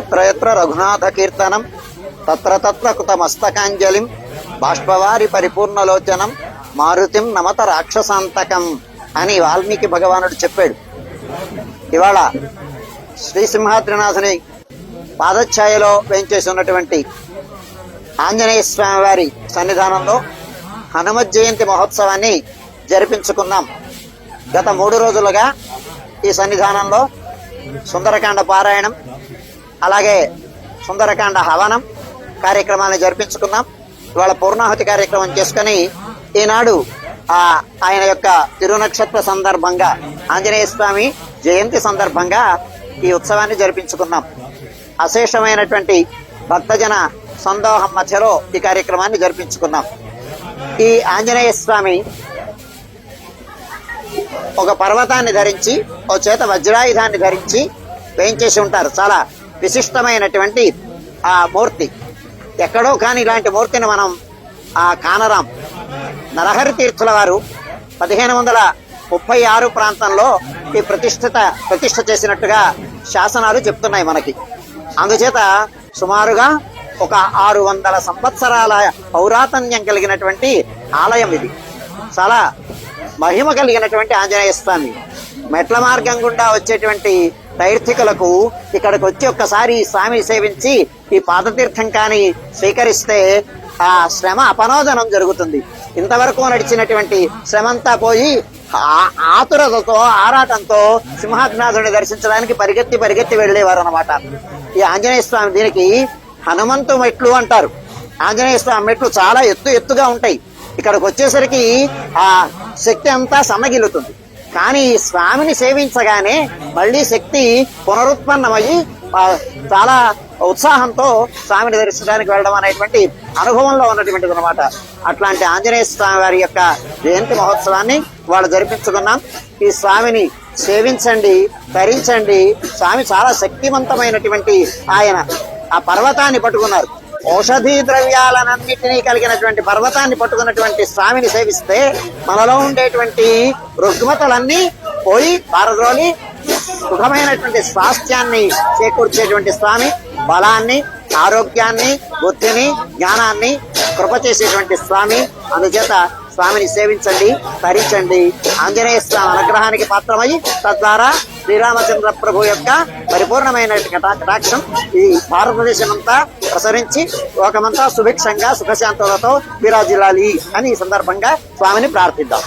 ఎత్ర ఎత్ర రఘునాథ కీర్తనం తత్ర తత్ర కృత మస్తకాంజలిం బాష్పవారి పరిపూర్ణలోచనం మారుతిం నమత రాక్షసాంతకం అని వాల్మీకి భగవానుడు చెప్పాడు. ఇవాళ శ్రీ సింహాద్రినాథుని పాదఛాయలో వేంచేసి ఉన్నటువంటి ఆంజనేయ స్వామి వారి సన్నిధానంలో హనుమత్ జయంతి మహోత్సవాన్ని జరిపించుకున్నాం. గత మూడు రోజులుగా ఈ సన్నిధానంలో సుందరకాండ పారాయణం అలాగే సుందరకాండ హవనం కార్యక్రమాన్ని జరిపించుకున్నాం. ఇవాళ పూర్ణాహుతి కార్యక్రమం చేసుకుని ఈనాడు ఆ ఆయన యొక్క తిరునక్షత్ర సందర్భంగా ఆంజనేయ స్వామి జయంతి సందర్భంగా ఈ ఉత్సవాన్ని జరిపించుకున్నాం. అశేషమైనటువంటి భక్తజన సందోహం మధ్యలో ఈ కార్యక్రమాన్ని జరిపించుకున్నాం. ఈ ఆంజనేయ స్వామి ఒక పర్వతాన్ని ధరించి ఓ చేత వజ్రాయుధాన్ని ధరించి వేయించేసి ఉంటారు. చాలా విశిష్టమైనటువంటి ఆ మూర్తి. ఎక్కడో కానీ ఇలాంటి మూర్తిని మనం ఆ కానరాం. నరహరి తీర్థుల వారు పదిహేను వందల ముప్పై ఆరు ప్రాంతంలో ఈ ప్రతిష్ఠిత ప్రతిష్ఠ చేసినట్టుగా శాసనాలు చెప్తున్నాయి మనకి. అందుచేత సుమారుగా ఒక ఆరు వందల సంవత్సరాల పౌరాతన్యం కలిగినటువంటి ఆలయం ఇది. చాలా మహిమ కలిగినటువంటి ఆంజనేయ స్వామి. మెట్ల మార్గం గుండా వచ్చేటువంటి తైర్థికులకు ఇక్కడికి వచ్చి ఒక్కసారి ఈ సేవించి ఈ పాదతీర్థం కాని స్వీకరిస్తే ఆ శ్రమ అపనోదనం జరుగుతుంది. ఇంతవరకు నడిచినటువంటి శ్రమంతా పోయి ఆ- ఆతురతతో ఆరాటంతో సింహాద్నాథుడిని దర్శించడానికి పరిగెత్తి పరిగెత్తి వెళ్ళేవారు అనమాట ఈ ఆంజనేయ స్వామి దీనికి హనుమంతు మెట్లు అంటారు. ఆంజనేయ స్వామి మెట్లు చాలా ఎత్తు ఎత్తుగా ఉంటాయి. ఇక్కడికి వచ్చేసరికి ఆ శక్తి అంతా సన్నగిల్లుతుంది. కానీ ఈ స్వామిని సేవించగానే మళ్ళీ శక్తి పునరుత్పన్నమయ్యి చాలా ఉత్సాహంతో స్వామిని దర్శించడానికి వెళ్ళడం అనేటువంటి అనుభవంలో ఉన్నటువంటిది అనమాట అట్లాంటి ఆంజనేయ స్వామి వారి యొక్క జయంతి మహోత్సవాన్ని వాళ్ళు జరిపించుకున్నాం. ఈ స్వామిని సేవించండి ధరించండి స్వామి చాలా శక్తివంతమైనటువంటి ఆయన. ఆ పర్వతాన్ని పట్టుకున్నారు. ఔషధీ ద్రవ్యాలన్నింటినీ కలిగినటువంటి పర్వతాన్ని పట్టుకున్నటువంటి స్వామిని సేవిస్తే మనలో ఉండేటువంటి రుగ్మతలన్నీ పోయి పారద్రోలి సుఖమైనటువంటి స్వాస్థ్యాన్ని చేకూర్చేటువంటి స్వామి బలాన్ని ఆరోగ్యాన్ని బుద్ధిని జ్ఞానాన్ని కృప చేసేటువంటి స్వామి. అందుచేత స్వామిని సేవించండి తరించండి. ఆంజనేయ స్వామి అనుగ్రహానికి పాత్రమై తద్వారా శ్రీరామచంద్ర ప్రభు యొక్క పరిపూర్ణమైన కటాక్షం ఈ భారతదేశం అంతా ప్రసరించి లోకమంతా సుభిక్షంగా సుఖశాంతులతో విరాజిల్లాలి అని ఈ సందర్భంగా స్వామిని ప్రార్థిద్దాం.